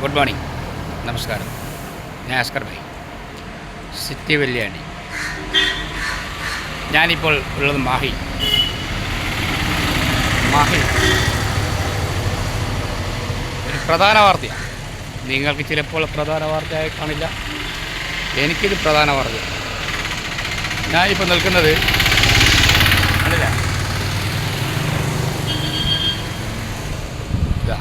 Good morning നമസ്കാരം ഞാൻ Askar bhai. City വെല്ലിയാണി ഞാനിപ്പോൾ ഉള്ളത് മാഹി മാഹി ഒരു പ്രധാന വാർത്തയാണ് നിങ്ങൾക്ക് ചിലപ്പോൾ പ്രധാന വാർത്തയായി കാണില്ല. എനിക്കിത് പ്രധാന വാർത്തയാണ് ഞാനിപ്പോൾ നിൽക്കുന്നത് കണ്ടില്ല? ഇതാ.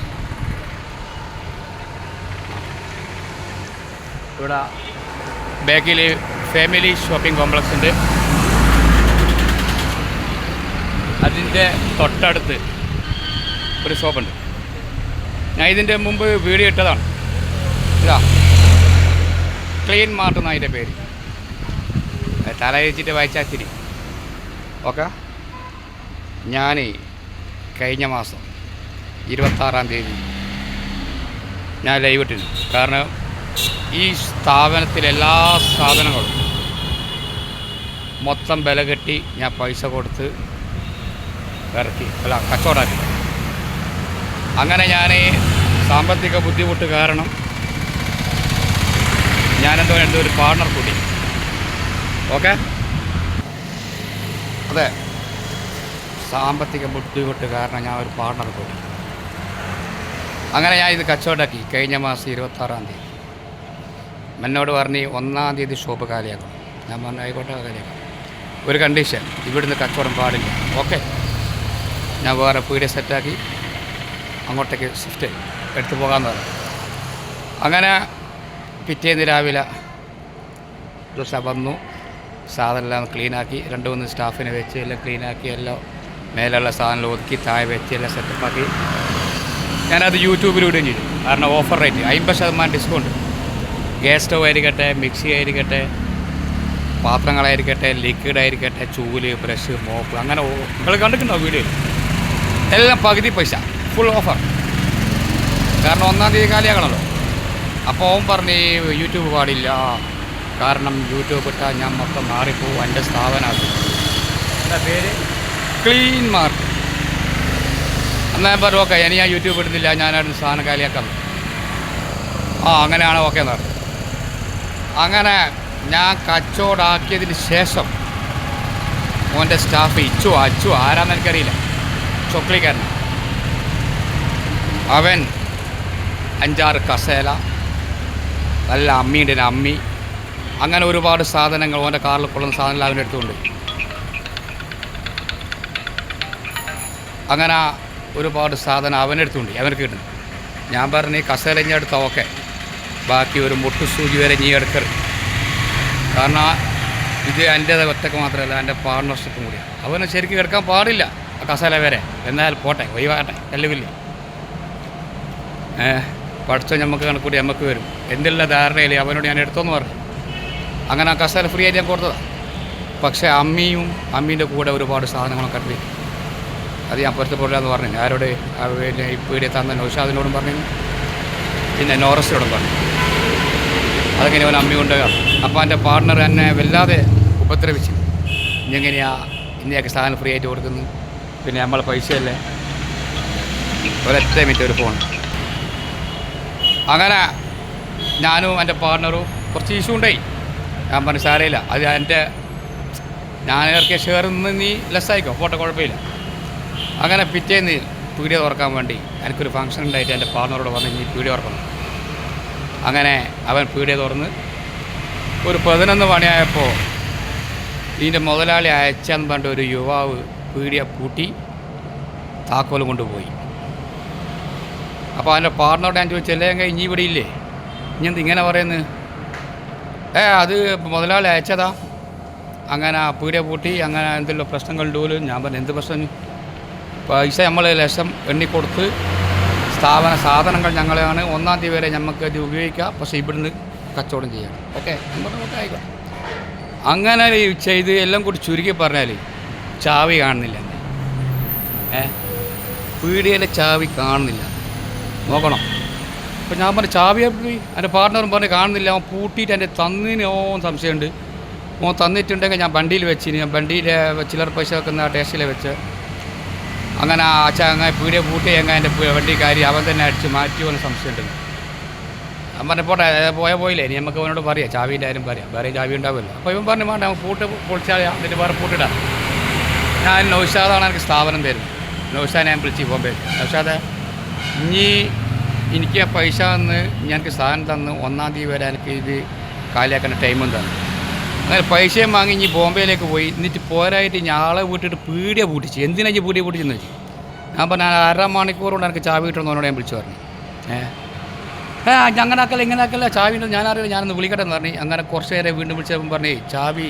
ഇവിടെ ബാക്കിൽ ഫാമിലി ഷോപ്പിംഗ് കോംപ്ലക്സ് ഉണ്ട്. അതിന്റെ തൊട്ടടുത്ത് ഒരു ഷോപ്പുണ്ട്. ഞാൻ ഇതിന്റെ മുമ്പ് വീഡിയോ ഇട്ടതാണ്. ഇതാ. ക്ലീൻ മാർട്ട് എന്നാണ് അതിന്റെ പേര്. തല വെച്ചിട്ട് ശരി. ഓക്കെ. ഞാൻ കഴിഞ്ഞ മാസം ഇരുപത്താറാം തീയതി ഞാൻ ലൈവ് ഇട്ടിരുന്നു. കാരണം ഈ സ്ഥാപനത്തിലെ എല്ലാ സാധനങ്ങളും മൊത്തം വില കെട്ടി ഞാൻ പൈസ കൊടുത്ത് ഇറക്കി. അല്ല കച്ചവടമാക്കി അങ്ങനെ ഞാൻ സാമ്പത്തിക ബുദ്ധിമുട്ട് കാരണം ഞാനെന്തോ എന്റെ ഒരു പാർട്ണർ കൂടി ഓക്കെ? അതെ. സാമ്പത്തിക ബുദ്ധിമുട്ട് കാരണം ഞാൻ ഒരു പാർട്ണർ കൂടി അങ്ങനെ ഞാൻ ഇത് കച്ചവടമാക്കി കഴിഞ്ഞ മാസം ഇരുപത്താറാം തീയതി. എന്നോട് പറഞ്ഞ് ഒന്നാം തീയതി ഷോപ്പ് കാലിയാക്കും. ഞാൻ പറഞ്ഞു ആയിക്കോട്ടെ കാലിയാക്കാം. ഒരു കണ്ടീഷൻ ഇവിടുന്ന് കച്ചവടം പാടില്ല. ഓക്കെ. ഞാൻ വേറെ പീടിയ സെറ്റാക്കി അങ്ങോട്ടേക്ക് ഷിഫ്റ്റ് എടുത്തു പോകാമെന്ന് പറഞ്ഞു. അങ്ങനെ പിറ്റേന്ന് രാവിലെ ദിവസം വന്നു. സാധനമെല്ലാം ക്ലീനാക്കി. രണ്ട് മൂന്ന് സ്റ്റാഫിനെ വെച്ച് എല്ലാം ക്ലീനാക്കി എല്ലാം മേലെയുള്ള സാധനം ഒതുക്കി താഴെ വെച്ച് എല്ലാം സെറ്റപ്പാക്കി ഞാനത് യൂട്യൂബിലൂടെയും ചെയ്തു. കാരണം ഓഫർ റേറ്റ് അമ്പത് ശതമാനം ഡിസ്കൗണ്ട് ഗ്യാസ് സ്റ്റവ് ആയിരിക്കട്ടെ മിക്സി ആയിരിക്കട്ടെ പാത്രങ്ങളായിരിക്കട്ടെ ലിക്വിഡ് ആയിരിക്കട്ടെ ചൂൽ ബ്രഷ് മോപ്പ് അങ്ങനെ നിങ്ങൾ കണ്ടിട്ടുണ്ടോ വീഡിയോ എല്ലാം പകുതി പൈസ ഫുൾ ഓഫർ കാരണം ഒന്നാം തീയതി കാലിയാകണല്ലോ. അപ്പോൾ അവൻ പറഞ്ഞ് യൂട്യൂബ് പാടില്ല. കാരണം യൂട്യൂബ് ഇട്ടാൽ ഞാൻ മൊത്തം മാറിപ്പോവും എന്റെ സ്ഥാപനമാണ് എന്റെ പേര്? Clean mark. എന്നാൽ പറഞ്ഞു ഓക്കെ ഇനി ഞാൻ യൂട്യൂബ് ഇടുന്നില്ല ഞാനായിരുന്നു സാധനം കാലിയാക്കാം. ആ അങ്ങനെയാണ് ഓക്കെ എന്ന് അങ്ങനെ ഞാൻ കച്ചവടാക്കിയതിന് ശേഷം മോന്റെ സ്റ്റാഫ് ഇച്ചു അച്ചു ആരാന്ന് എനിക്കറിയില്ല. ചൊക്ലിക്കാരൻ അവൻ അഞ്ചാറ് കസേല നല്ല അമ്മിയുണ്ട് അമ്മി. അങ്ങനെ ഒരുപാട് സാധനങ്ങൾ ഓന്റെ കാറിൽ കൊള്ളുന്ന സാധനങ്ങൾ അവന്റെ അടുത്തുണ്ട് അങ്ങനെ ഒരുപാട് സാധനം അവനെടുത്തുകൊണ്ട് അവനക്ക് കിട്ടുന്നു. ഞാൻ പറഞ്ഞു കസേല ഇഞ്ഞ എടുത്ത ഓക്കെ. ബാക്കി ഒരു മുട്ടു സൂചി വരെ നീ എടുക്കരുത് കാരണം ഇത് എന്റെ ഒറ്റയ്ക്ക് മാത്രമല്ല എന്റെ പാർട്ണർഷിപ്പും കൂടിയാണ് അവന് ശരിക്കും കിടക്കാൻ പാടില്ല കസേല വരെ. എന്നാൽ പോട്ടെ ഒഴിവാകട്ടെ കല്ലുവില്ല പഠിച്ചോ നമുക്ക് കണക്കൂടി നമുക്ക് വരും. എന്തെല്ലാം ധാരണയില്ല അവനോട് ഞാൻ എടുത്തോന്ന് പറഞ്ഞു. അങ്ങനെ ആ കസാല ഫ്രീ ആയിട്ട് ഞാൻ കൊടുത്തതാണ് പക്ഷേ അമ്മിയും അമ്മീന്റെ കൂടെ ഒരുപാട് സാധനങ്ങളൊക്കെ ഉണ്ട് അത് ഞാൻ പൊരുത്തപ്പെടില്ല എന്ന് പറഞ്ഞു ആരോട് പിന്നെ ഈ തന്ന നൗഷാദിനോടും പറഞ്ഞു പിന്നെ നോറസിനോടൊപ്പം അതൊക്കെ ഇനി അവൻ അമ്മി അപ്പോൾ എന്റെ പാർട്ണർ എന്നെ വല്ലാതെ ഉപദ്രവിച്ചു. ഇന്നെങ്ങനെയാ ഇന്നയൊക്കെ സാധനം ഫ്രീ ആയിട്ട് കൊടുക്കുന്നു പിന്നെ നമ്മളെ പൈസയല്ലേ? ഒരൊറ്റ മിനിറ്റ് ഒരു ഫോൺ അങ്ങനെ ഞാനും എന്റെ പാർട്ണറും കുറച്ച് ഇഷ്യൂ ഉണ്ടായി. ഞാൻ പറഞ്ഞു സാരയില്ല അത് എന്റെ ഞാൻ ഇറക്കിയ ഷെയറിൽ നിന്ന് നീ ലെസ്സായിക്കോ പോട്ടെ കുഴപ്പമില്ല. അങ്ങനെ പിറ്റേന്ന് പീഡിയ തുറക്കാൻ വേണ്ടി എനിക്കൊരു ഫംഗ്ഷൻ ഉണ്ടായിട്ട് എന്റെ പാർട്ണറോട് പറഞ്ഞ് നീ പീഡിയ തുറക്കണം. അങ്ങനെ അവൻ പീടിയ തുറന്ന് ഒരു പതിനൊന്ന് മണിയായപ്പോൾ ഇതിന്റെ മുതലാളി അയച്ചെന്ന് പറഞ്ഞ ഒരു യുവാവ് പീടിയ പൂട്ടി താക്കോൽ കൊണ്ടുപോയി. അപ്പോൾ അവന്റെ പാർട്ണറോട് ഞാൻ ചോദിച്ചു അല്ലേ ഇനി ഇവിടെ ഇല്ലേ? ഇനി ഇങ്ങനെ പറയുന്നത് ഏ അത് മുതലാളി അയച്ചതാ. അങ്ങനെ പീടിയ പൂട്ടി അങ്ങനെ എന്തെല്ലാം പ്രശ്നങ്ങളുണ്ട് ഞാൻ പറഞ്ഞു എന്ത് പ്രശ്നം? പൈസ നമ്മൾ ലക്ഷം എണ്ണിക്കൊടുത്ത് സ്ഥാപന സാധനങ്ങൾ ഞങ്ങളെയാണ് ഒന്നാം തീയതി വരെ നമുക്ക് ഇത് ഉപയോഗിക്കാം പക്ഷേ ഇവിടുന്ന് കച്ചവടം ചെയ്യാം. ഓക്കെ? അങ്ങനെ ചെയ്ത് എല്ലാം കൂടി ചുരുക്കി പറഞ്ഞാൽ ചാവി കാണുന്നില്ല. ഏ? പീടിയയിലെ ചാവി കാണുന്നില്ല. നോക്കണം. ഇപ്പം ഞാൻ പറഞ്ഞു ചാവി പോയി എന്റെ പാർട്ട്ണറും പറഞ്ഞ് കാണുന്നില്ല. അവൻ പൂട്ടിയിട്ട് എന്റെ തന്നിന് ഓ സംശയമുണ്ട്. ഓൻ തന്നിട്ടുണ്ടെങ്കിൽ ഞാൻ വണ്ടിയിൽ വെച്ചിന്. ഞാൻ വണ്ടിയിലെ ചിലർ പൈസ വെക്കുന്ന ടേസ്റ്റിലെ വെച്ച് അങ്ങനെ ആ ചങ്ങ പീടിയ പൂട്ടി ചങ്ങ എന്റെ വണ്ടി കാര്യം അവൻ തന്നെ അടിച്ച് മാറ്റി എന്ന് സംശയമുണ്ട്. ഞാൻ പറഞ്ഞു പോട്ടെ പോയ പോയില്ലേ? ഇനി നമുക്ക് അവനോട് പറയാം ചാവിന്റെ ആരും പറയാം. വേറെ ചാവി ഉണ്ടാവില്ല. അപ്പോൾ ഇവൻ പറഞ്ഞു വേണ്ട അവൻ പൂട്ട് പൊളിച്ചാൽ എന്നിട്ട് വേറെ പൂട്ടിടാം. ഞാൻ നൗഷാദാണ് എനിക്ക് സ്ഥാപനം തരുന്നത്. നൗഷാദ് ഞാൻ വിളിച്ച് ബോംബെ നൗഷാദ് ഇനി എനിക്ക് ആ പൈസ തന്ന് ഞങ്ങൾക്ക് സാധനം തന്ന് ഒന്നാം തീയതി വരെ എനിക്ക് ഇത് കാലിയാക്കേണ്ട ടൈമും തന്നു. അങ്ങനെ പൈസയും വാങ്ങി ഇനി ബോംബെയിലേക്ക് പോയി. എന്നിട്ട് പോരായിട്ട് ഞാളെ വീട്ടിട്ട് പീടിയ പൂട്ടിച്ച്. എന്തിനാ ഈ പീടിയ പൂട്ടിച്ചെന്ന് വെച്ചു? ഞാൻ പറഞ്ഞ അര മണിക്കൂർ കൊണ്ട് എനിക്ക് ചാവി കിട്ടണമെന്നോട് ഞാൻ വിളിച്ചു പറഞ്ഞു. ഏഹ് ഏ അങ്ങനെ ആക്കല്ല ഇങ്ങനെ ആക്കല്ല ചാവി ഞാൻ അറിയില്ല ഞാനൊന്ന് വിളിക്കട്ടെ എന്ന് പറഞ്ഞു. അങ്ങനെ കുറച്ച് നേരം വീണ്ടും വിളിച്ചപ്പം പറഞ്ഞു ചാവി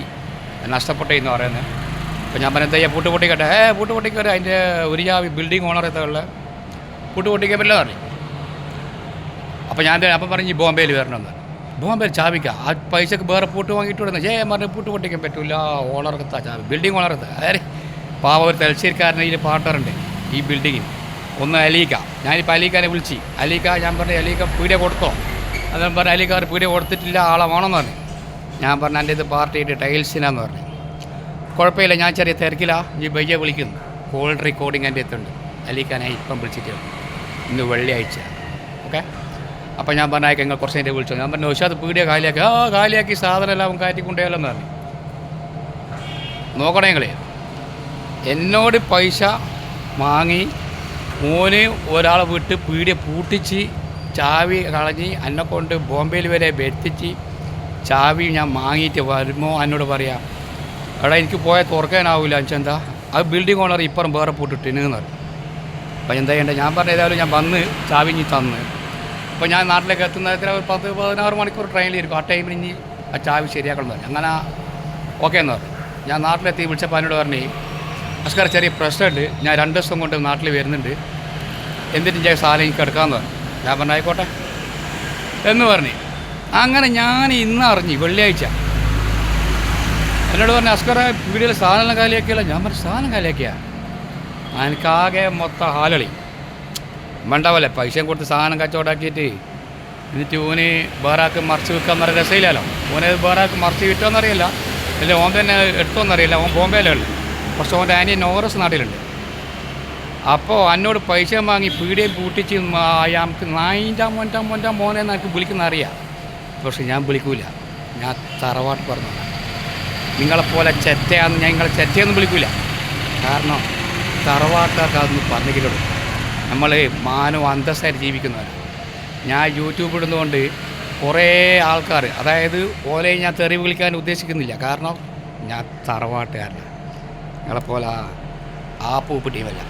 നഷ്ടപ്പെട്ടേ എന്ന് പറയുന്നത്. അപ്പോൾ ഞാൻ പറഞ്ഞ പൂട്ട് പൊട്ടിക്കട്ടെ? ഏ പൂട്ട് പൊട്ടിക്കട്ടെ. അതിന്റെ ഒരു ചാവി ബിൽഡിംഗ് ഓണർ എത്തുള്ള പൂട്ട് പൊട്ടിക്കാൻ പറ്റില്ല പറഞ്ഞു. അപ്പോൾ ഞാൻ അപ്പം പറഞ്ഞു ബോംബെയിൽ വരണമെന്ന് ബോംബെയിൽ ചാവിക്ക. ആ പൈസക്ക് വേറെ പൂട്ട് വാങ്ങിയിട്ട് വിടുന്നത് ഏ പറഞ്ഞ് പൂട്ട് പൊട്ടിക്കാൻ പറ്റില്ല ഓണർക്കത്താ ചാവി. ബിൽഡിംഗ് ഓണർക്കത്ത. അതായത് പാവ ഒരു തലശ്ശേരിക്കാരനെ ഇതിൽ പാർട്ണറുണ്ട് ഈ ബിൽഡിങ്ങിൽ ഒന്ന് അലീക്ക ഞാനിപ്പോൾ അലീക്കാനെ വിളിച്ച്. അലീക്ക ഞാൻ പറഞ്ഞു അലീക്ക പീഡിയ കൊടുത്തോ? അതെല്ലാം പറഞ്ഞു അലീക്കാർ പീഡിയ കൊടുത്തിട്ടില്ല ആളെ വേണമെന്ന് പറഞ്ഞു. ഞാൻ പറഞ്ഞു എന്റെ ഇത് പാർട്ടിയുടെ ടൈൽസിനാന്ന് പറഞ്ഞു. കുഴപ്പമില്ല ഞാൻ ചെറിയ തിരക്കിലാണ് ഈ ബയ്യ വിളിക്കുന്നു. കോൾ റെക്കോർഡിംഗ് എന്റെ അടുത്തുണ്ട്. അലീക്കാനെ ഇപ്പം വിളിച്ചിട്ട് ഇന്ന് വെള്ളിയാഴ്ച ഓക്കെ അപ്പോൾ ഞാൻ പറഞ്ഞ നിങ്ങൾ കുറച്ച് നേരം വിളിച്ചു. ഞാൻ പറഞ്ഞു പക്ഷേ പീടിയ കാലിയാക്കി ആ കാലിയാക്കി സാധനം എല്ലാം കയറ്റി കൊണ്ടുപോയല്ലോ എന്ന് പറഞ്ഞു. നോക്കണേ നിങ്ങളെ എന്നോട് പൈസ വാങ്ങി മോന് ഒരാളെ വിട്ട് പീടിയ പൂട്ടിച്ച് ചാവി കളഞ്ഞ് എന്നെ കൊണ്ട് ബോംബെയിൽ വരെ എത്തിച്ച് ചാവി ഞാൻ വാങ്ങിയിട്ട് വരുമോ? എന്നോട് പറയാം എടാ എനിക്ക് പോയാൽ തുറക്കാനാവില്ല എന്താ ആ ബിൽഡിംഗ് ഓണർ ഇപ്പുറം വേറെ പൂട്ടിട്ടിന് എന്ന് പറഞ്ഞു. അപ്പം എന്താ ചെയ്യേണ്ടത്? ഞാൻ പറഞ്ഞ ഏതായാലും ഞാൻ വന്ന് ചാവി ഇനി തന്ന്. അപ്പോൾ ഞാൻ നാട്ടിലേക്ക് എത്തുന്ന എത്ര ഒരു പത്ത് പതിനാറ് മണിക്കൂർ ട്രെയിനിലിരിക്കും ആ ടൈമിൽ ഇനി ആ ചാവി ശരിയാക്കണം പറഞ്ഞു. അങ്ങനെ ഓക്കെ എന്ന് പറഞ്ഞു. ഞാൻ നാട്ടിലെത്തി വിളിച്ചപ്പോൾ എന്നോട് പറഞ്ഞു അസ്കർ ചെറിയ പ്രശ്നമുണ്ട്. ഞാൻ രണ്ട് ദിവസം കൊണ്ട് നാട്ടിൽ വരുന്നുണ്ട്. എന്നിട്ട് ഞാൻ സാധനം എനിക്ക് എടുക്കാമെന്ന് പറഞ്ഞു. ഞാൻ പറഞ്ഞു ആയിക്കോട്ടെ. എന്ന് പറഞ്ഞു. അങ്ങനെ ഞാൻ ഇന്ന് അറിഞ്ഞു വെള്ളിയാഴ്ച. എന്നോട് പറഞ്ഞു അസ്കറെ വീഡിയോയിൽ സാധനം കാലിയാക്കിയല്ല. ഞാൻ പറഞ്ഞു സാധനം കാലിയാക്കിയാ? എനിക്കാകെ മൊത്തം ഹാലളി. മണ്ടാവല്ലേ പൈസയും കൊടുത്ത് സാധനം കച്ചവടാക്കിയിട്ട് എന്നിട്ട് ഓന് വേറാക്ക് മറിച്ച് വിൽക്കാൻ പറഞ്ഞ രസമില്ലല്ലോ. ഓനെ വേറാക്ക് മറിച്ച് വിറ്റോന്നറിയില്ല അല്ലെ ഓൻ തന്നെ എടുത്തോന്നറിയില്ല. ഓൻ ബോംബെയിലേ ഉള്ളു. പക്ഷെ ഓന്റെ ആനി നോറസ് നാട്ടിലുണ്ട്. അപ്പോൾ എന്നോട് പൈസ വാങ്ങി പീടിയും പൂട്ടിച്ച് അയാൾക്ക് നായിന്റെ മോന്റെ മോന്റെ മോനെ എനിക്ക് വിളിക്കുന്ന അറിയാം പക്ഷെ ഞാൻ വിളിക്കൂല. ഞാൻ തറവാട്ട് പറഞ്ഞു. നിങ്ങളെപ്പോലെ ചെറ്റയാന്ന് ഞാൻ നിങ്ങളെ ചെറ്റയൊന്നും വിളിക്കൂല. കാരണം തറവാട്ടുകാർക്ക് അതൊന്നും പറഞ്ഞിട്ടുള്ളൂ നമ്മൾ മാനവും അന്തസ്സായിട്ട് ജീവിക്കുന്നവരാണ് ഞാൻ യൂട്യൂബ് ഇടുന്നതുകൊണ്ട് കുറേ ആൾക്കാർ അതായത് ഓലെ ഞാൻ തെറി വിളിക്കാൻ ഉദ്ദേശിക്കുന്നില്ല. കാരണം ഞാൻ തറവാട്ടുകാരനാണ് നിങ്ങളെപ്പോലെ ആ പൂപ്പ് ടീമല്ല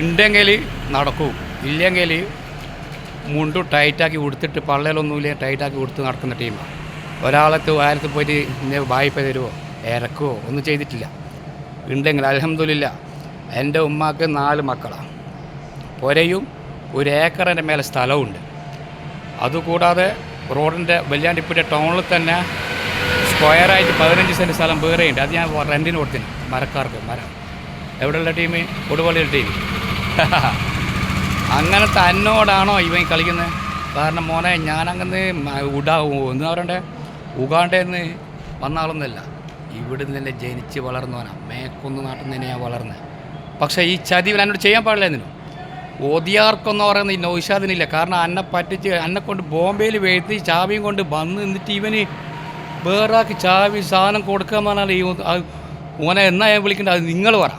ഉണ്ടെങ്കിൽ നടക്കും. ഇല്ലെങ്കിൽ മുണ്ടു ടൈറ്റാക്കി ഉടുത്തിട്ട് പള്ളയിലൊന്നുമില്ല ടൈറ്റാക്കി കൊടുത്ത് നടക്കുന്ന ടീമാണ് ഒരാളത്ത് വാരത്ത് പോയിട്ട് ഇന്നെ വായ്പ തരുമോ ഇറക്കുമോ ഒന്നും ചെയ്തിട്ടില്ല. ഉണ്ടെങ്കിൽ അലഹമില്ല എന്റെ ഉമ്മാക്ക് നാല് മക്കളാണ് പുരയും ഒരു ഏക്കറിന്റെ മേലെ സ്ഥലമുണ്ട് അതുകൂടാതെ റോഡിന്റെ വെല്ലാണ്ടിപ്പുര ടൗണിൽ തന്നെ സ്ക്വയറായിട്ട് പതിനഞ്ച് സെന്റ് സ്ഥലം വേറെയുണ്ട്. അത് ഞാൻ റെന്റിന് കൊടുത്തിന്. മരക്കാർക്ക് മരം. എവിടെയുള്ള ടീം? കൊടുവള്ളിയുടെ ടീം. അങ്ങനത്തെ തന്നോടാണോ ഇവൻ കളിക്കുന്നത്? കാരണം മോനെ ഞാനങ്ങനെ ഉടാ എന്ന് പറയണ്ടേ? ഉഗാണ്ടെന്ന് വന്ന ആളൊന്നുമല്ല ഇവിടുന്ന് തന്നെ ജനിച്ച് വളർന്നവനാണ് മേക്കൊന്ന് നാട്ടിൽ നിന്ന് തന്നെയാണ് വളർന്നത് പക്ഷേ ഈ ചതി എന്നോട് ചെയ്യാൻ പാടില്ല എന്നിനും പറയുന്നത് പറയുന്ന ഈ നൗഷാദിനില്ല. കാരണം അന്നെ പറ്റിച്ച് അന്നെ കൊണ്ട് ബോംബെയിൽ വീഴ്ത്തി ചാവിയും കൊണ്ട് വന്ന് നിന്നിട്ട് ഇവന് വേറാക്ക് ചാവി സാധനം കൊടുക്കാൻ പറഞ്ഞാൽ ഈ ഓനെ എന്നാ ഞാൻ വിളിക്കേണ്ടത് അത് നിങ്ങൾ പറ.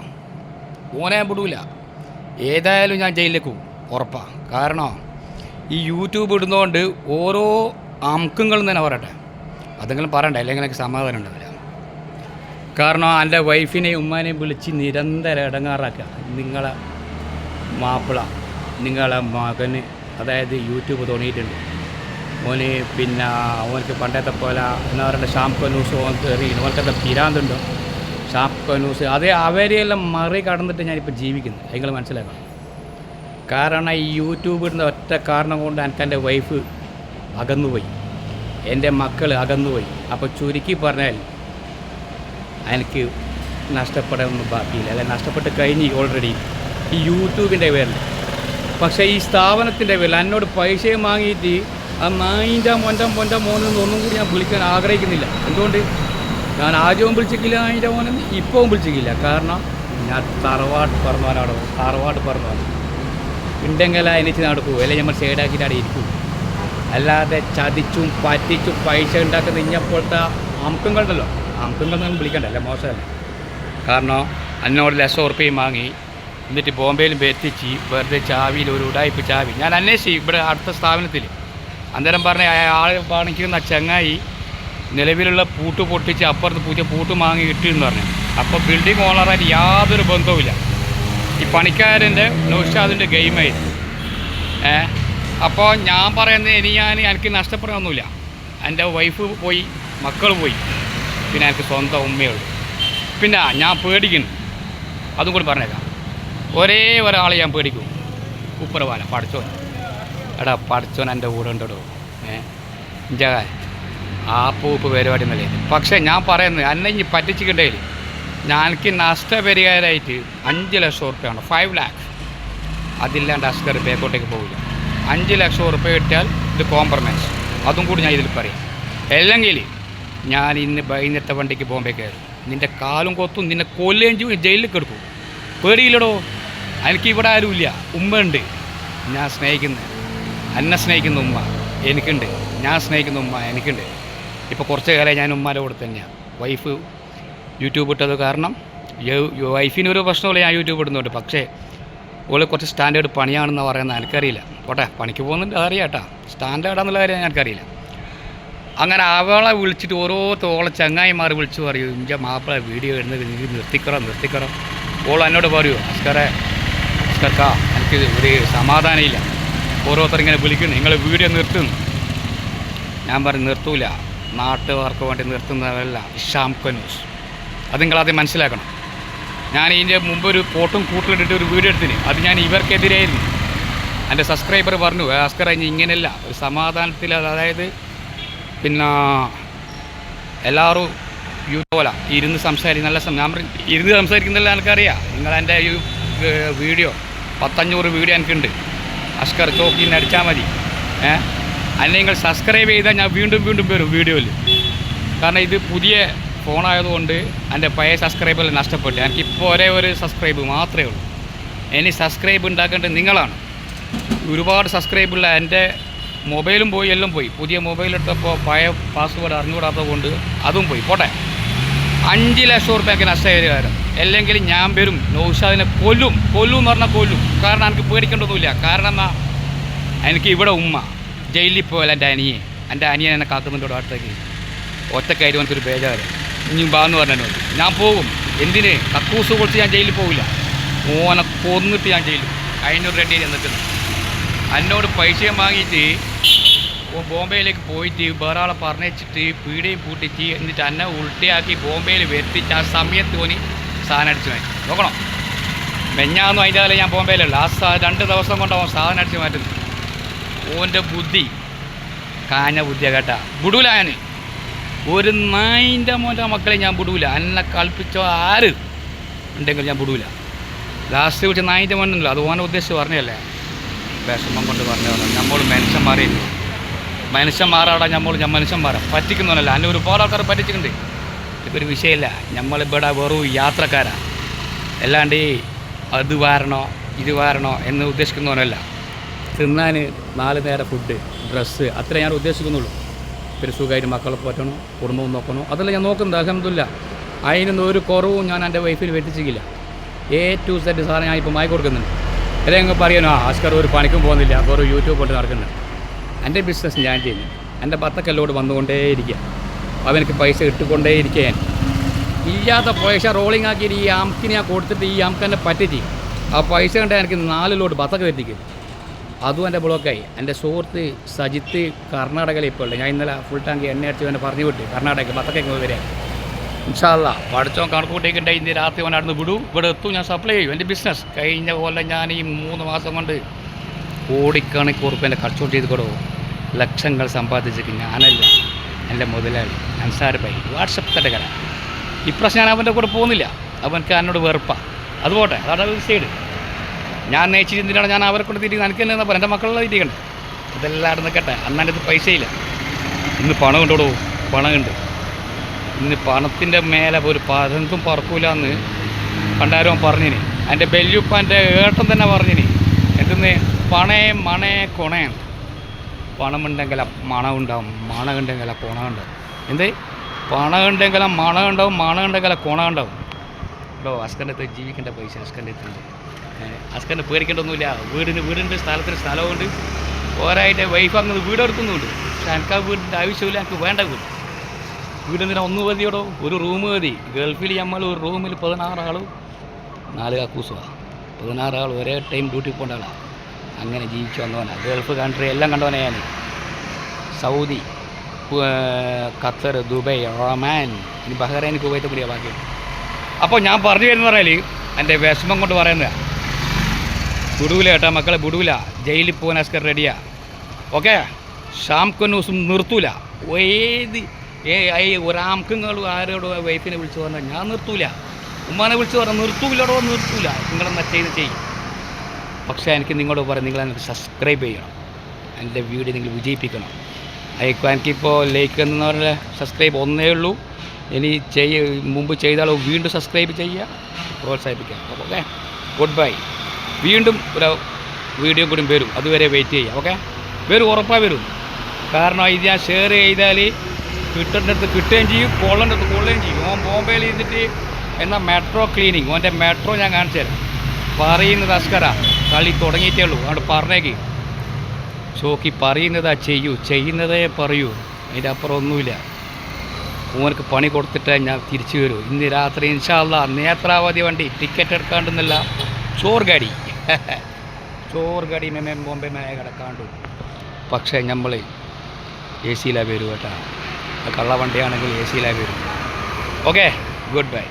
ഓനെ ഞാൻ വിടൂല. ഏതായാലും ഞാൻ ജയിലിലേക്ക് പോകും. ഉറപ്പാണ് കാരണം ഈ യൂട്യൂബ് ഇടുന്നതുകൊണ്ട് ഓരോ അമുക്കങ്ങളും തന്നെ പറയട്ടെ. അതെങ്കിലും പറയണ്ട. അല്ലെങ്കിൽ എനിക്ക് സമാധാനം ഉണ്ടാവില്ല. കാരണം എന്റെ വൈഫിനെയും ഉമ്മാനെയും വിളിച്ച് നിരന്തരം ഇടങ്ങാറാക്കുക. നിങ്ങളെ മാപ്പിള നിങ്ങളെ മകന് അതായത് യൂട്യൂബ് തോന്നിയിട്ടുണ്ട് ഓന് പിന്നെ ഓനക്ക് പണ്ടത്തെ പോലെ എന്താ പറയുക ഷാംപോ ന്യൂസ് ഓൻ എറിയുന്നു ഓനക്കത്തെ പിരാന്തുണ്ടോ ഷാംപോ ന്യൂസ് അതേ അവരെയെല്ലാം മറി കടന്നിട്ട് ഞാനിപ്പോൾ ജീവിക്കുന്നു. നിങ്ങൾ മനസ്സിലാക്കണം കാരണം ഈ യൂട്യൂബ് ഇടുന്ന ഒറ്റ കാരണം കൊണ്ട് എനിക്ക് എന്റെ വൈഫ് അകന്നുപോയി. എന്റെ മക്കൾ അകന്നുപോയി. അപ്പോൾ ചുരുക്കി പറഞ്ഞാൽ എനിക്ക് നഷ്ടപ്പെടാനൊന്നും ബാക്കിയില്ല. അല്ലെ നഷ്ടപ്പെട്ട് കഴിഞ്ഞ് ഓൾറെഡി ഈ യൂട്യൂബിന്റെ പേരിൽ. പക്ഷേ ഈ സ്ഥാപനത്തിന്റെ പേരിൽ എന്നോട് പൈസയും വാങ്ങിയിട്ട് ആ നായിന്റെ മൊന്റെ മൊന്റെ മോനെന്ന് ഒന്നും കൂടി ഞാൻ വിളിക്കാൻ ആഗ്രഹിക്കുന്നില്ല. എന്തുകൊണ്ട്? ഞാൻ ആദ്യവും വിളിച്ചിട്ടില്ല നായിന്റെ മോനെന്ന് ഇപ്പവും വിളിച്ചിട്ടില്ല. കാരണം ഞാൻ തറവാട്ട് പറഞ്ഞവനാണോ തറവാട്ട് പറഞ്ഞവൻ. ഉണ്ടെങ്കിൽ അതിനിച്ച് നടക്കൂ. അല്ലെങ്കിൽ നമ്മൾ സൈഡാക്കിയിട്ട് അവിടെ ഇരിക്കൂ. അല്ലാതെ ചതിച്ചും പറ്റിച്ചും പൈസ ഉണ്ടാക്കുന്ന ഇഞ്ഞപ്പോഴത്തെ അമുക്കങ്ങളുണ്ടല്ലോ. അമുക്കങ്ങളൊന്നും വിളിക്കണ്ടല്ലേ മോശമല്ല? കാരണം എന്നോട് ലക്ഷം ഉറുപ്പ്യയും വാങ്ങി. എന്നിട്ട് ബോംബെയിലും എത്തിച്ച് വെറുതെ ചാവിയിൽ ഒരു ഉടായ്പ ചാവി. ഞാൻ അന്വേഷിച്ചു ഇവിടെ അടുത്ത സ്ഥാപനത്തിൽ. അന്നേരം പറഞ്ഞ ആൾ പണിക്കുന്ന ചങ്ങായി നിലവിലുള്ള പൂട്ട് പൊട്ടിച്ച് അപ്പുറത്ത് പുതിയ പൂട്ട് വാങ്ങി കിട്ടിയെന്ന് പറഞ്ഞു. അപ്പോൾ ബിൽഡിംഗ് ഓണറായിട്ട് യാതൊരു ബന്ധവുമില്ല. ഈ പണിക്കാരന്റെ നൗഷാദിന്റെ ഗെയിമായിരുന്നു ഏ? അപ്പോൾ ഞാൻ പറയുന്നത് ഇനി ഞാൻ എനിക്ക് നഷ്ടപ്പെടാനൊന്നുമില്ല എന്റെ വൈഫ് പോയി മക്കൾ പോയി. പിന്നെ എനിക്ക് സ്വന്തം ഉമ്മയുള്ളൂ പിന്നെ ഞാൻ പേടിക്കുന്നു. അതും കൂടി പറഞ്ഞേക്കാം. ഒരേ ഒരാളെ ഞാൻ പേടിക്കും. ഉപ്പറവാല പഠിച്ചോൻ എടാ പഠിച്ചോൻ എന്റെ കൂടെ ഉണ്ടോ ഏ? ഇഞ്ചാ ആ പരിപാടി എന്നല്ലേ പക്ഷേ ഞാൻ പറയുന്നത് അന്നെ ഇനി പറ്റിച്ചിട്ടുണ്ടെങ്കിൽ ഞാൻ എനിക്ക് നഷ്ടപരിഹാരമായിട്ട് അഞ്ച് ലക്ഷം ഉറുപ്പ്യാണ്. ഫൈവ് ലാക്ക് അതില്ലാണ്ട് അസ്കർ ബേക്കോട്ടേക്ക് പോകില്ല അഞ്ച് ലക്ഷം ഉറുപ്പ്യ കിട്ടിയാൽ ഇത് കോംപ്രമൈസ് അതും കൂടി ഞാൻ ഇതിൽ പറയും. അല്ലെങ്കിൽ ഞാൻ ഇന്ന് വൈകുന്നേരത്തെ വണ്ടിക്ക് ബോംബെ കയറും. നിന്റെ കാലും കൊത്തും നിന്നെ കൊല്ലുകയും ചെയ്യും ജയിലിൽ കിടക്കും. പേടിയില്ലടോ? എനിക്ക് ഇവിടെ ആരുമില്ല. ഉണ്ട് ഞാൻ സ്നേഹിക്കുന്നത് എന്നെ സ്നേഹിക്കുന്ന ഉമ്മ എനിക്കുണ്ട്. ഞാൻ സ്നേഹിക്കുന്ന ഉമ്മ എനിക്കുണ്ട്. ഇപ്പോൾ കുറച്ച് കാലം ഞാൻ ഉമ്മാന്റെ കൂടെ തന്നെയാണ് വൈഫ് യൂട്യൂബ് ഇട്ടത് കാരണം വൈഫിന് ഒരു പ്രശ്നമില്ല. ഞാൻ യൂട്യൂബ് ഇടുന്നുണ്ട്. പക്ഷേ ഓൾ കുറച്ച് സ്റ്റാൻഡേർഡ് പണിയാണെന്ന് പറയുന്നത് എനിക്കറിയില്ല പോട്ടെ പണിക്ക് പോകുന്നുണ്ട്. അതറിയാം കേട്ടോ സ്റ്റാൻഡേർഡാന്നുള്ള കാര്യം എനിക്കറിയില്ല അങ്ങനെ അവളെ വിളിച്ചിട്ട് ഓരോ തോളെ ചങ്ങായിമാർ വിളിച്ച് പറയും ഇഞ്ച മാപ്പിള വീഡിയോ ഇടുന്നത് നീ നിർത്തിക്കറോ നിർത്തിക്കറോ. ഓൾ എന്നോട് പറയൂ അസ്കറെ അസ്കർക്ക എനിക്ക് ഒരു സമാധാനമില്ല. ഓരോരുത്തർ ഇങ്ങനെ വിളിക്കുന്നു. നിങ്ങൾ വീഡിയോ നിർത്തുന്നു ഞാൻ പറഞ്ഞു നിർത്തൂല. നാട്ടുകാർക്ക് വേണ്ടി നിർത്തുന്നതല്ല ഇഷാം കനൂസ്. അത് നിങ്ങളാദ്യം മനസ്സിലാക്കണം. ഞാൻ ഇതിന്റെ മുമ്പ് ഒരു കോട്ടും കൂട്ടിലിട്ടിട്ട് ഒരു വീഡിയോ എടുത്തിന്. അത് ഞാൻ ഇവർക്കെതിരായിരുന്നു. എന്റെ സബ്സ്ക്രൈബർ പറഞ്ഞു ആസ്കർ അതിന് ഇങ്ങനെയല്ല. ഒരു സമാധാനത്തിൽ അതായത് പിന്നെ എല്ലാവരും യൂത്ത് പോലെ ഇരുന്ന് സംസാരിക്കുന്ന നല്ല ഞാൻ ഇരുന്ന് സംസാരിക്കുന്നില്ല എനിക്കറിയാം. നിങ്ങളെന്റെ ഈ വീഡിയോ പത്തഞ്ഞൂറ് വീഡിയോ എനിക്കുണ്ട്. അസ്കർ ചോക്കി അടിച്ചാൽ മതി. ഏ? അല്ലെ നിങ്ങൾ സബ്സ്ക്രൈബ് ചെയ്താൽ ഞാൻ വീണ്ടും വീണ്ടും വരും വീഡിയോയിൽ കാരണം ഇത് പുതിയ ഫോണായതുകൊണ്ട് എന്റെ പഴയ സബ്സ്ക്രൈബർ നഷ്ടപ്പെട്ടു. എനിക്കിപ്പോൾ ഒരേ ഒരു സബ്സ്ക്രൈബ് മാത്രമേ ഉള്ളൂ. ഇനി സബ്സ്ക്രൈബ് ഉണ്ടാക്കേണ്ടത് നിങ്ങളാണ്. ഒരുപാട് സബ്സ്ക്രൈബുള്ള എന്റെ മൊബൈലും പോയി എല്ലാം പോയി. പുതിയ മൊബൈൽ എടുത്തപ്പോൾ പഴയ പാസ്വേഡ് അറിഞ്ഞുകൂടാത്തത് കൊണ്ട് അതും പോയി. പോട്ടെ. അഞ്ച് ലക്ഷം ഉറുപ്പ്യക്ക് നഷ്ടപരിഹാരം അല്ലെങ്കിൽ ഞാൻ വരും. നൗഷാദിനെ കൊല്ലും. കൊല്ലും എന്ന് പറഞ്ഞാൽ കൊല്ലും. കാരണം എനിക്ക് പേടിക്കേണ്ടതൊന്നുമില്ല കാരണം എന്നാ എനിക്ക് ഇവിടെ ഉമ്മ ജയിലിൽ പോയാൽ എന്റെ അനിയെ എന്റെ അനിയൻ എന്നെ കാത്തുമ്പോൾ അടുത്തേക്ക്. ഒറ്റക്കായിട്ട് എനിക്കൊരു ബേജാറ് ഇനി ബാന്ന് പറഞ്ഞു ഞാൻ പോകും. എന്തിന്? കക്കൂസ് കൊടുത്ത് ഞാൻ ജയിലിൽ പോകില്ല മോനെ കൊന്നിട്ട് ഞാൻ ജയിലിൽ അതിനൊരു റെഡി നിന്നിട്ടുണ്ട് എന്നോട് പൈസയും വാങ്ങിയിട്ട് ബോംബെയിലേക്ക് പോയിട്ട് വേറെ ആളെ പറഞ്ഞിട്ട് പീടിയും പൂട്ടിച്ച് എന്നിട്ട് എന്നെ ഉൾട്ടിയാക്കി ബോംബെയിൽ വരുത്തിച്ച് ആ സമയത്ത് ഓന് സാധനം അടിച്ചു മാറ്റി. നോക്കണം. മെഞ്ഞാന്നും അതിന്റെ കാലം ഞാൻ ബോംബെയിലല്ല ആ രണ്ട് ദിവസം കൊണ്ടാവും സാധനം അടിച്ചു മാറ്റുന്നത് ഓന്റെ ബുദ്ധി. കാഞ്ഞ ബുദ്ധിയാ കേട്ടാ. വിടൂല ഞാൻ ഒരു നായിന്റെ മോന്റെ മക്കളെ ഞാൻ വിടൂല. എന്നെ കളിപ്പിച്ചോ ആര്? ഉണ്ടെങ്കിൽ ഞാൻ വിടൂല. ലാസ്റ്റ് വിളിച്ച നായിന്റെ മോനുണ്ടല്ലോ അത് ഓനെ ഉദ്ദേശിച്ച് പറഞ്ഞതല്ലേ? വിഷമം കൊണ്ട് പറഞ്ഞതാണ്. നമ്മൾ മനുഷ്യന്മാരെ മനുഷ്യന്മാരാടാ നമ്മൾ ഞാൻ മനുഷ്യന്മാരാ പറ്റിക്കുന്നവനല്ല. അന്നെ ഒരുപാട് ആൾക്കാർ പറ്റിച്ചിട്ടുണ്ട്. ഇതൊരു വിഷയമില്ല നമ്മളിവിടെ വെറും യാത്രക്കാരാണ് അല്ലാണ്ട് അത് വാരണോ ഇത് വാരണോ എന്ന് ഉദ്ദേശിക്കുന്നവനല്ല. തിന്നാൻ നാല് നേരം ഫുഡ് ഡ്രസ്സ് അത്രേ ഞാൻ ഉദ്ദേശിക്കുന്നുള്ളൂ. പിന്നെ സുഖമായിട്ട് മക്കളെ പോറ്റണം കുടുംബവും നോക്കണം അതെല്ലാം ഞാൻ നോക്കുന്നത് അഹമ്മദില്ല അതിനൊന്നും ഒരു കുറവും ഞാൻ എന്റെ വൈഫിൽ വെട്ടിച്ചില്ല എ ടു സെറ്റ് സാധനം ഞാൻ ഇപ്പോൾ വാങ്ങി കൊടുക്കുന്നുണ്ട്. അല്ലെങ്കിൽ നിങ്ങൾ പറയാനോ ആസ്കർ ഒരു പണിക്കും പോകുന്നില്ല വെറും യൂട്യൂബ് കൊണ്ട് നടക്കുന്നുണ്ട്. എന്റെ ബിസിനസ് ഞാൻ ചെയ്യുന്നു. എന്റെ ഭർത്തക്കല്ലോട് വന്നുകൊണ്ടേയിരിക്കുക. അവനക്ക് പൈസ ഇട്ടുകൊണ്ടേയിരിക്കാൻ ഇല്ലാത്ത പൈസ റോളിംഗ് ആക്കിയിട്ട് ഈ ആംക്കിന് ഞാൻ കൊടുത്തിട്ട് ഈ ആംക്ക് തന്നെ പറ്റിച്ച്. ആ പൈസ കണ്ട എനിക്ക് നാല് ലോഡ് ബത്തക്ക എത്തിക്കും അതും എന്റെ ബ്ലോക്കായി. എന്റെ സുഹൃത്ത് സജിത്ത് കർണാടകയിൽ ഇപ്പോൾ ഉള്ളത് ഞാൻ ഇന്നലെ ഫുൾ ടാങ്ക് എണ്ണ അടിച്ച് അവനെ പറഞ്ഞു വിട്ട്. കർണാടക ബസ്സൊക്കെ വരെ ഇൻഷാല്ല പഠിച്ചോ കണക്കൂട്ടിക്കിന്റെ ഇന്ന് രാത്രി അവൻ അടുന്ന് വിടും. ഇവിടെ എത്തും. ഞാൻ സപ്ലൈ ചെയ്യും. എന്റെ ബിസിനസ് കഴിഞ്ഞ പോലെ ഞാൻ ഈ മൂന്ന് മാസം കൊണ്ട് കോടിക്കണക്കിന് ഉറുപ്പ്യന്റെ കച്ചവടം ചെയ്ത് കൊടുക്കും ലക്ഷങ്ങൾ സമ്പാദിച്ചിട്ട് ഞാനല്ല. എന്റെ മുതലാളി അൻസാർ ഭായി വാട്സപ്പ് തട്ടകര ഇപ്രാവശ്യം ഞാൻ അവന്റെ കൂടെ പോകുന്നില്ല. അവനക്ക് എന്നോട് വെറുപ്പാണ് അത് പോട്ടെ അതാണ് സൈഡ് ഞാൻ നയിച്ചിരുന്നിട്ടാണ് ഞാൻ അവരെ കൊണ്ട് തിരിക്കുന്നത് എനിക്ക് തന്നെ എന്റെ മക്കളുടെ തിരിക്കണ്ട് ഇതെല്ലാം അവിടെ നിൽക്കട്ടെ. അടുത്ത് പൈസയില്ല. ഇന്ന് പണം ഉണ്ടോടോ? പണമുണ്ട് ഇന്ന് പണത്തിന്റെ മേലെ ഒരു പരന്തും പറക്കൂല എന്ന് പണ്ടാരോ പറഞ്ഞിനി. എന്റെ ബെല്ലുപ്പ എന്റെ ഏട്ടൻ തന്നെ പറഞ്ഞിനി. എന്തെന്ന്? പണേ മണേ കൊണേ പണമുണ്ടെങ്കിൽ മണം ഉണ്ടാവും മണം ഉണ്ടെങ്കിൽ കുണം ഉണ്ടാവും എന്ത്? പണം ഉണ്ടെങ്കിൽ മണം ഉണ്ടാവും മണം ഉണ്ടെങ്കിൽ കുണം ഉണ്ടാവും കേട്ടോ അടുത്ത് ജീവിക്കേണ്ട പൈസ അസ്കന്റെ അടുത്തുണ്ട് അസ്കന്റെ പേടിക്കേണ്ടൊന്നുമില്ല. വീടിന് വീടുണ്ട് സ്ഥലത്തിന് സ്ഥലമുണ്ട്. ഓരായിട്ട് വൈഫ് അങ്ങനെ വീട് എടുക്കുന്നുണ്ട്. പക്ഷെ എനിക്ക് ആ വീടിന്റെ ആവശ്യമില്ല എനിക്ക് വേണ്ട വീട്. വീടിന് എന്തിനാ ഒന്ന് മതിയോടോ ഒരു റൂം മതി. ഗൾഫിൽ നമ്മൾ ഒരു റൂമിൽ പതിനാറ് ആളും നാല് കക്കൂസുമാണ് പതിനാറ് ഒരേ ടൈം ഡ്യൂട്ടി പോകേണ്ട ആളാണ് അങ്ങനെ ജീവിച്ചു വന്നവനാണ് ഗൾഫ് കൺട്രി എല്ലാം കണ്ടവനെ ഞാൻ സൗദി ഖത്തർ ദുബൈ ഒമാൻ ഇനി ബഹ്റൈൻ കുവൈത്ത് കൂടിയാണ് ബാക്കി. അപ്പോൾ ഞാൻ പറഞ്ഞു വരുന്ന പറഞ്ഞാൽ എന്റെ വിഷമം കൊണ്ട് പറയുന്നത്. വിടൂല കേട്ടോ മക്കളെ വിടൂല ജയിലിൽ പോകാൻ അസ്കർ റെഡിയാ ഓക്കെ? ഷാംക്കൊന്നും നിർത്തൂല. ഏത് ഏ ഒരാംക്കങ്ങളും ആരോടും വൈഫിനെ വിളിച്ചു പറഞ്ഞാൽ ഞാൻ നിർത്തൂല. ഉമ്മാനെ വിളിച്ചു പറഞ്ഞാൽ നിർത്തൂലടോ നിർത്തൂല. നിങ്ങളെന്നാ ചെയ്ത് ചെയ്യും. പക്ഷേ എനിക്ക് നിങ്ങളോട് പറയാം നിങ്ങൾ എനിക്ക് സബ്സ്ക്രൈബ് ചെയ്യണം. എന്റെ വീഡിയോ നിങ്ങൾ വിജയിപ്പിക്കണം. അയക്കുക എനിക്കിപ്പോൾ ലൈക്ക് എന്ന് പറഞ്ഞാൽ സബ്സ്ക്രൈബ് ഒന്നേ ഉള്ളൂ. ഇനി ചെയ്യ മുമ്പ് ചെയ്താലോ വീണ്ടും സബ്സ്ക്രൈബ് ചെയ്യുക. പ്രോത്സാഹിപ്പിക്കാം. ഓക്കെ ഗുഡ് ബൈ വീണ്ടും ഒരു വീഡിയോ കൂടി വരും. അതുവരെ വെയിറ്റ് ചെയ്യുക ഓക്കെ വരും ഉറപ്പായി വരും. കാരണം ഇത് ഞാൻ ഷെയർ ചെയ്താൽ ട്വിറ്ററിന്റെ അടുത്ത് കിട്ടുകയും ചെയ്യും കൊള്ളേണ്ട അടുത്ത് കൊള്ളുകയും ചെയ്യും. ഓൻ ബോംബെയിൽ ഇരുന്നിട്ട് എന്നാൽ മെട്രോ ക്ലീനിങ് ഓന്റെ മെട്രോ ഞാൻ കാണിച്ചു തരാം പറയുന്നത് അസ്കര കളി തുടങ്ങിയിട്ടേ ഉള്ളൂ. അവിടെ പറഞ്ഞേക്ക്. ഷോക്കി പറയുന്നതാ ചെയ്യൂ. ചെയ്യുന്നതേ പറയൂ. അതിന്റെ അപ്പുറം ഒന്നുമില്ല. ഓനക്ക് പണി കൊടുത്തിട്ടേ ഞാൻ തിരിച്ചു വരൂ. ഇന്ന് രാത്രി ഇൻഷാല്ല നേത്രാവതി വണ്ടി ടിക്കറ്റ് എടുക്കാണ്ടെന്നല്ല ചോർ ഗാഡി ചോർ ഗാഡി മേ ബോംബെ മേ കിടക്കാണ്ടു. പക്ഷേ നമ്മൾ എ സിയിലാണ് വരൂ കേട്ടോ. കള്ള വണ്ടിയാണെങ്കിൽ എ സിയിലാണ് വരും. Okay good bye